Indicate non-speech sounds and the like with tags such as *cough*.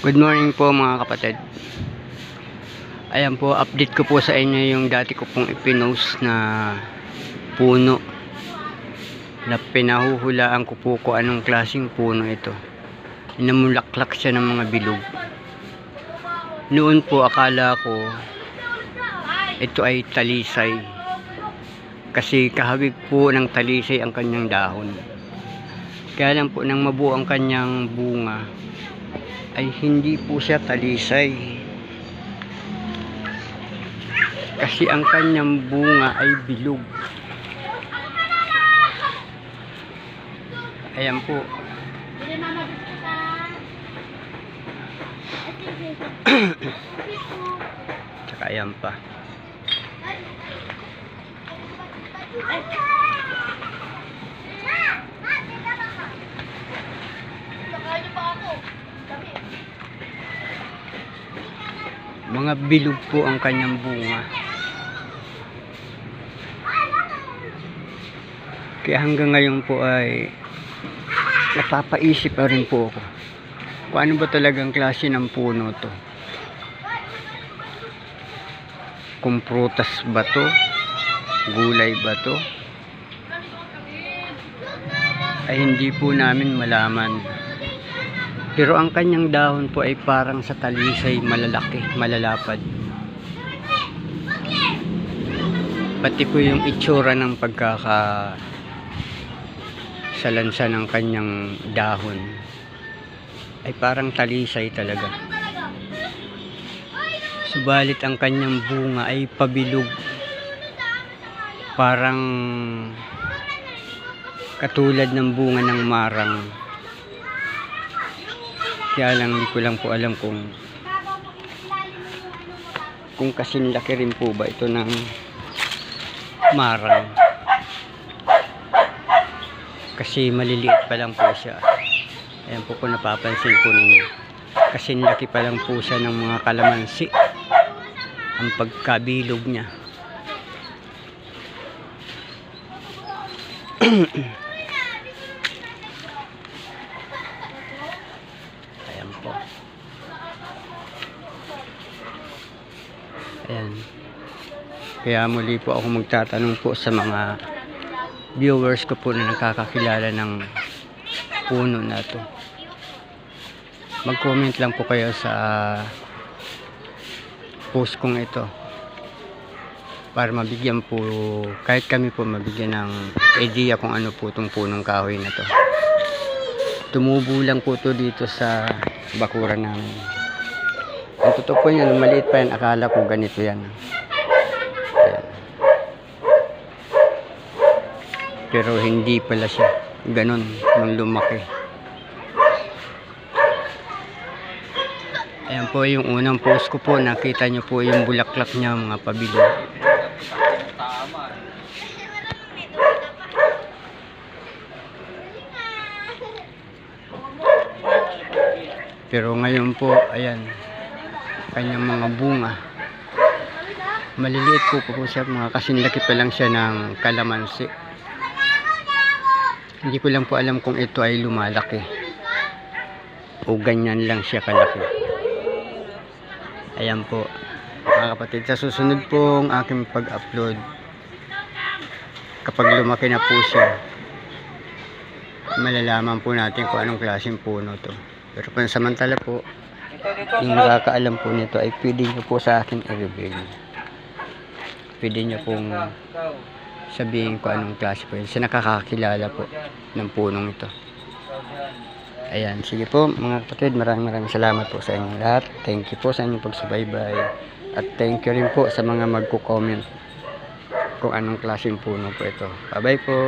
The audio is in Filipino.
Good morning po mga kapatid. Ayan po, update ko po sa inyo yung dati ko pong ipinost na puno na pinahuhulaan ko po kung anong klaseng puno ito. Namulaklak siya ng mga bilog. Noon po akala ko ito ay talisay. Kasi kahawig po ng talisay ang kanyang dahon. Kaya lang po nang mabuo ang kanyang bunga ay hindi po siya talisay. Kasi ang kanyang bunga ay bilog. Ayan po. Tsaka ayan pa. Mga bilog po ang kanyang bunga. Kaya hanggang ngayon po ay napapaisip pa rin po ako. Kung ano ba talagang klase ng puno to. Kung prutas ba to? Gulay ba to? Ay hindi po namin malaman. Pero ang kanyang dahon po ay parang sa talisay malalaki, malalapad. Pati po yung itsura ng pagkaka salansa ng kanyang dahon ay parang talisay talaga. Subalit ang kanyang bunga ay pabilog. Parang katulad ng bunga ng marang. Kaya lang hindi ko lang po alam kung kung kasing laki rin po ba ito ng marang. Kasi maliliit pa lang po siya. Ayan po kung napapansin po ninyo. Kasing laki pa lang po siya ng mga kalamansi. Ang pagkabilog niya. *clears throat* *clears throat* Ayan. Kaya muli po ako magtatanong po sa mga viewers ko po na nakakakilala ng puno na to. Mag-comment lang po kayo sa post kong ito para mabigyan po kahit kami po mabigyan ng idea kung ano po itong punong kahoy na to tumubo lang po to dito sa bakuran namin ang totoo po yan maliit pa yan akala ko ganito yan. Ayan. pero hindi pala siya ganon nung lumaki. Ayan po yung unang post ko po. Nakita nyo po yung bulaklak niya mga pabilog Pero ngayon po, ayan, kanyang mga bunga. Maliliit po po siya, mga kasinlaki pa lang siya ng kalamansi. Hindi ko lang po alam kung ito ay lumalaki. O ganyan lang siya kalaki. Ayan po, mga kapatid. Sa susunod pong aking pag-upload, kapag lumaki na po siya, malalaman po natin kung anong klaseng puno to. Pero pansamantala po, yung nakakaalam po nito ay pwede nyo po sa akin i-reveal. Pwede nyo pong sabihin ko anong klase po yun. Sa nakakakilala po ng punong ito. Ayan, sige po mga kapatid, maraming maraming salamat po sa inyong lahat. Thank you po sa inyong pagsubaybay. At thank you rin po sa mga magko-comment kung anong klaseng puno po ito. Bye-bye po.